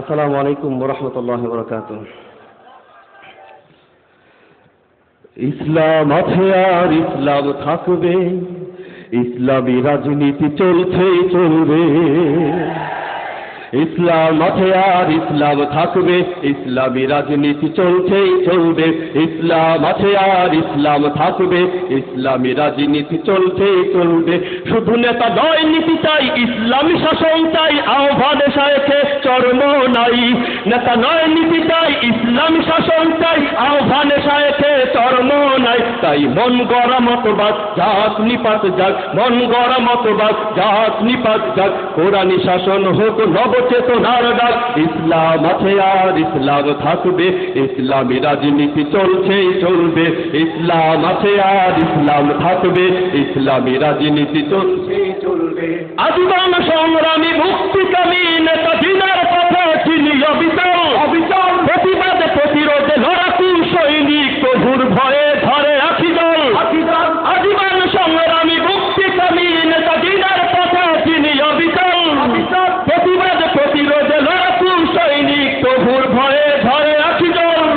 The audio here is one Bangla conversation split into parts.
আসসালামু আলাইকুম রহমতুল্লাহ বরকাত ইসলাম আছে আর ইসলাম থাকবে ইসলামী রাজনীতি চলছেই চলবে। ইসলাম আছে আর ইসলাম থাকবে, ইসলামী রাজনীতি চলছেই চলবে। ইসলাম আছে আর ইসলাম থাকবে, ইসলামী রাজনীতি চলছেই চলবে। শুধু নেতা নয়, নীতি চাই, ইসলামী শাসন চাই, আহ্বানে চর্ম নাই। নেতা নয়, নীতি চাই, ইসলামী শাসন চাই, আহ্বানে চর্ম তাই মন গড়া মতবাদ যাক নিপাত যাক। মন গড়া মতবাদ যাক নিপাত যাক। কোরআনী শাসন হোক, নবচেতনার ডাক। ইসলাম আছে আর ইসলাম থাকবে। ইসলামী রাজনীতি চলছেই চলবে। ইসলাম আছে আর ইসলাম থাকবে। ইসলামী রাজনীতি চলছেই চলবে। আজীবন সংগ্রামী, মুক্তিকামী নেতা প্রভুর ভয়ে ধরে রাখি দল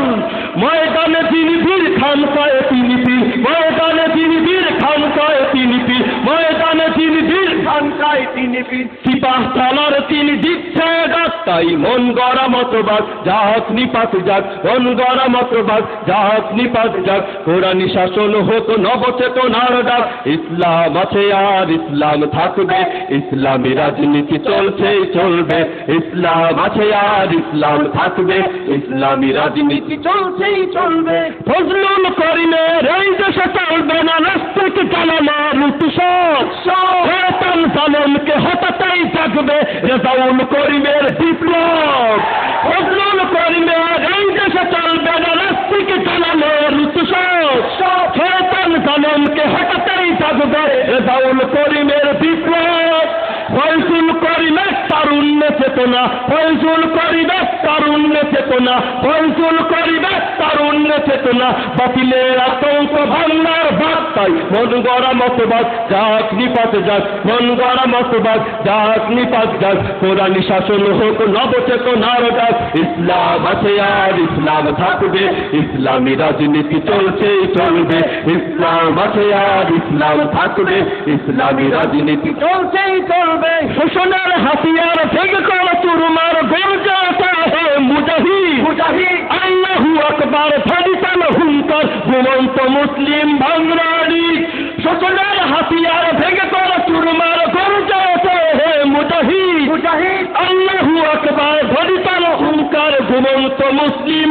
ময়দানে তিনি বীর খান পায়ে তিনি বীর। ময়দানে তিনি বীর খান পায়ে তিনি বীর। ময়দানে তিনি বীর খান পায়ে তিনি বীর। সিপাহ তলার তিনি দিচ্ছে ডাক তাই মন গড়া মতবাদ যাক নিপাত যাক মন গড়া মতবাদ যাক নিপাত যাক। কোরআনী শাসন হোক নবচেতনার ডাক ইসলাম আছে আর ইসলাম থাকবে ইসলামী রাজনীতি চলছেই চলবে। ইসলাম আছে আর ইসলাম থাকবে ইসলামী রাজনীতি চলছেই চলবে। ফজলুল করিমের এই দেশে চলবে না নাস্তিক কালামা রুতুসব শয়তান জালেমকে হঠাৎই জাগবে রেজাউল করিমের করিমের বিপ্লব ফয়জুল করিমের তারুণ্য চেতনা, ফয়জুল করিমের তারুণ্য চেতনা, ফয়জুল তারুণ্য চেতনা। বাতিলের আতঙ্ক বার্তায় মন গড়া মতবাদ, যাক নিপাত যাক, মন গড়া মতবাদ, যাক নিপাত যাক। শাসন হোক নবচেতনার ইসলাম আছে আর ইসলাম থাকবে, ইসলামী রাজনীতি চলছেই চলবে। ইসলাম আছে আর ইসলাম থাকবে, ইসলামী রাজনীতি চলছেই চলবে। শোষণের হাতিয়ার আকবার ফরিতান হুঙ্কার ঘুমন্ত মুসলিম শোষণের হাতিয়ার ভেঙে কর চুরমার হে মুজাহি আল্লাহু আকবার হুঙ্কার ঘুমন্ত মুসলিম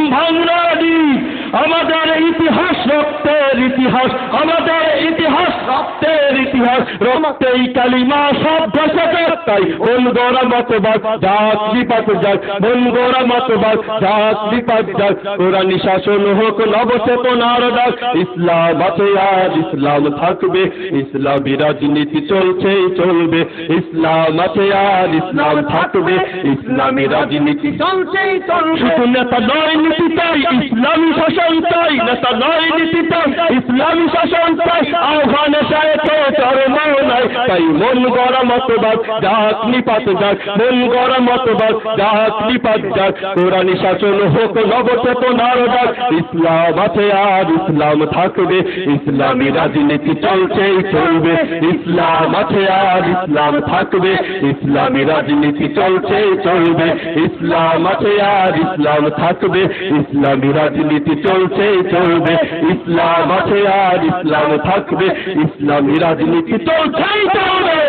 আমাদের ইতিহাস রক্তের ইতিহাস আমাদের ইতিহাস রক্তের ইতিহাস রক্তেই কালিমা সব ভেসে তাই গড়া মতবাদ, জাত বিপাত যাক গড়া মতবাদ, জাত বিপাত যাক কোরআনী শাসন হোক, নবচেতনার ডাক, ইসলাম আছে আর ইসলাম থাকবে, ইসলামী রাজনীতি চলছেই চলবে। ইসলাম আছে আর ইসলাম থাকবে, ইসলামী রাজনীতি চলছেই চলবে। শুধু নেতা নয়, নীতি তাই, ইসলামী শাসন চাই নেতা নয়, নীতি চাই ইসলামী শাসন চাই আহ্বানে চায় তো চরম নাই তাই মন গড়া মতবাদ যাক নিপাত যাক, মন গড়া মতবাদ নিপাত যাক, কোরআনী শাসন হোক ইসলাম আছে আর ইসলাম থাকবে, ইসলামী রাজনীতি চলছেই চলবে, ইসলাম আছে আর ইসলাম থাকবে, ইসলামী রাজনীতি চলছেই চলবে, ইসলাম আছে আর ইসলাম থাকবে, ইসলামী রাজনীতি চলছেই চলবে, ইসলাম আছে আর ইসলাম থাকবে, ইসলামী রাজনীতি চলছেই চলবে